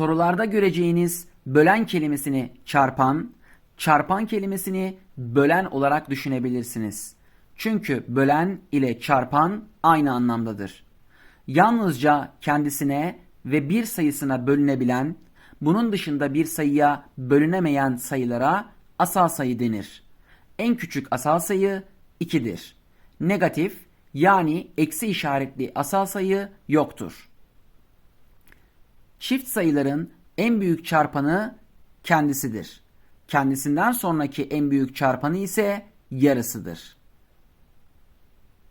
sorularda göreceğiniz bölen kelimesini çarpan, çarpan kelimesini bölen olarak düşünebilirsiniz. Çünkü bölen ile çarpan aynı anlamdadır. Yalnızca kendisine ve bir sayısına bölünebilen, bunun dışında bir sayıya bölünemeyen sayılara asal sayı denir. En küçük asal sayı 2'dir. Negatif yani eksi işaretli asal sayı yoktur. Çift sayıların en büyük çarpanı kendisidir. Kendisinden sonraki en büyük çarpanı ise yarısıdır.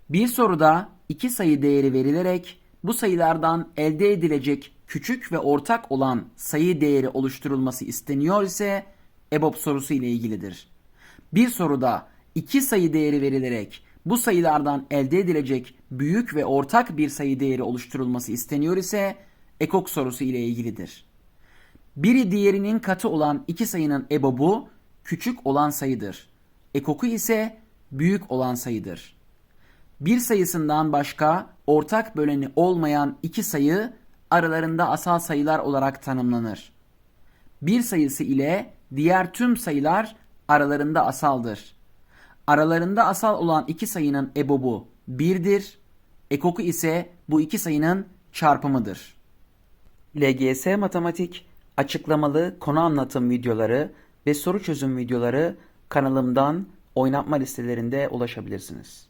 Bir soruda iki sayı değeri verilerek bu sayılardan elde edilecek küçük ve ortak olan sayı değeri oluşturulması isteniyor ise EBOB sorusu ile ilgilidir. Bir soruda iki sayı değeri verilerek bu sayılardan elde edilecek büyük ve ortak bir sayı değeri oluşturulması isteniyor ise EKOK sorusu ile ilgilidir. Biri diğerinin katı olan iki sayının EBOB'u küçük olan sayıdır. EKOK'u ise büyük olan sayıdır. Bir sayısından başka ortak böleni olmayan iki sayı aralarında asal sayılar olarak tanımlanır. Bir sayısı ile diğer tüm sayılar aralarında asaldır. Aralarında asal olan iki sayının ebobu 1'dir. Ekoku ise bu iki sayının çarpımıdır. LGS Matematik açıklamalı konu anlatım videoları ve soru çözüm videoları kanalımdan oynatma listelerinde ulaşabilirsiniz.